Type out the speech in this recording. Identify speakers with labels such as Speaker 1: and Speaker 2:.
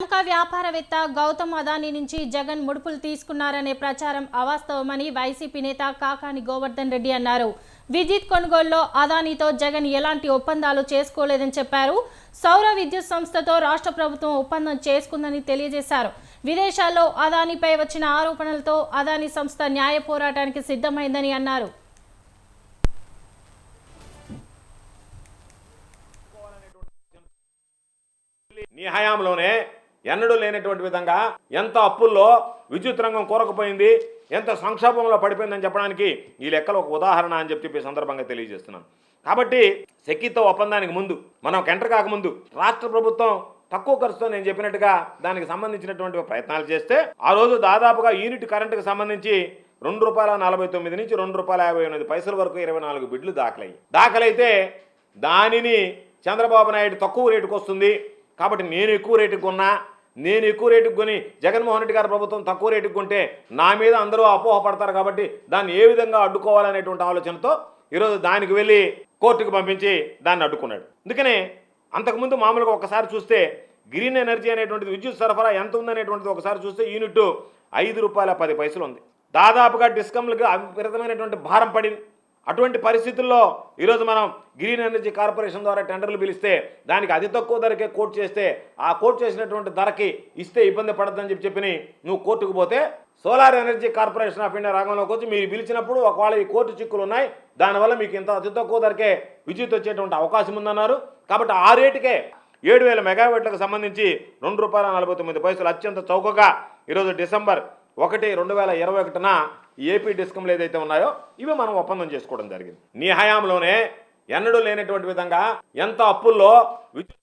Speaker 1: ప్రముఖ వ్యాపారవేత్త గౌతమ్ అదానీ నుంచి జగన్ ముడుపులు తీసుకున్నారనే ప్రచారం అవాస్తవమని వైసీపీ నేత కాకాని గోవర్ధన్ రెడ్డి అన్నారు. విద్యుత్ కొనుగోలులో అదానీతో జగన్ ఎలాంటి ఒప్పందాలు చేసుకోలేదని చెప్పారు. సౌర విద్యుత్ సంస్థతో రాష్ట్ర ప్రభుత్వం ఒప్పందం చేసుకుందని తెలియజేశారు. విదేశాల్లో అదానీపై వచ్చిన ఆరోపణలతో అదానీ సంస్థ న్యాయ పోరాటానికి సిద్ధమైందని అన్నారు.
Speaker 2: నీ హయాంలోనే ఎన్నడూ లేనటువంటి విధంగా ఎంత అప్పుల్లో విద్యుత్ రంగం కూరకపోయింది ఎంత సంక్షోభంలో పడిపోయిందని చెప్పడానికి ఈ లెక్కలు ఒక ఉదాహరణ అని చెప్పి ఈ సందర్భంగా తెలియజేస్తున్నాను. కాబట్టి సెక్కితో ఒప్పందానికి ముందు మనం ఎంటర్ కాకముందు రాష్ట్ర ప్రభుత్వం తక్కువ ఖర్చుతో నేను చెప్పినట్టుగా దానికి సంబంధించినటువంటి ప్రయత్నాలు చేస్తే ఆ రోజు దాదాపుగా యూనిట్ కరెంటుకు సంబంధించి రెండు రూపాయల నలభై తొమ్మిది నుంచి రెండు రూపాయల యాభై ఎనిమిది పైసల వరకు ఇరవై నాలుగు బిడ్లు దాఖలయ్యి దాఖలైతే దానిని చంద్రబాబు నాయుడు తక్కువ రేటుకు వస్తుంది కాబట్టి నేను ఎక్కువ రేటుకు కొన్నా నేను ఎక్కువ రేటుకు కొని జగన్మోహన్ రెడ్డి గారి ప్రభుత్వం తక్కువ రేటుకు కొంటే నా మీద అందరూ అపోహ పడతారు కాబట్టి దాన్ని ఏ విధంగా అడ్డుకోవాలనేటువంటి ఆలోచనతో ఈరోజు దానికి వెళ్ళి కోర్టుకు పంపించి దాన్ని అడ్డుకున్నాడు. అందుకనే అంతకుముందు మామూలుగా ఒకసారి చూస్తే గ్రీన్ ఎనర్జీ అనేటువంటిది విద్యుత్ సరఫరా ఎంత ఉందనేటువంటిది ఒకసారి చూస్తే యూనిట్ ఐదు రూపాయల పది పైసలు ఉంది. దాదాపుగా డిస్కమ్లకు విపరీతమైనటువంటి భారం పడింది. అటువంటి పరిస్థితుల్లో ఈరోజు మనం గ్రీన్ ఎనర్జీ కార్పొరేషన్ ద్వారా టెండర్లు పిలిస్తే దానికి అతి తక్కువ ధరకే కోట్ చేస్తే ఆ కోట్ చేసినటువంటి ధరకి ఇస్తే ఇబ్బంది పడద్దని చెప్పి చెప్పి నువ్వు కోర్టుకు పోతే solar energy corporation of India రంగంలోకి వచ్చి మీరు పిలిచినప్పుడు ఒకవేళ ఈ కోర్టు చిక్కులు ఉన్నాయి దానివల్ల మీకు ఇంత అతి తక్కువ ధరకే విద్యుత్ వచ్చేటువంటి అవకాశం ఉందన్నారు. కాబట్టి ఆ రేటుకే ఏడు వేల మెగావాట్లకు సంబంధించి రెండు రూపాయల నలభై తొమ్మిది పైసలు అత్యంత చౌకగా ఈరోజు డిసెంబర్ ఒకటి రెండు వేల ఇరవై ఒకటిన ఏపీ డిస్కంలు ఏదైతే ఉన్నాయో ఇవి మనం ఒప్పందం చేసుకోవడం జరిగింది. నీ హయాంలోనే ఎన్నడూ లేనటువంటి విధంగా ఎంత అప్పుల్లో విద్యుత్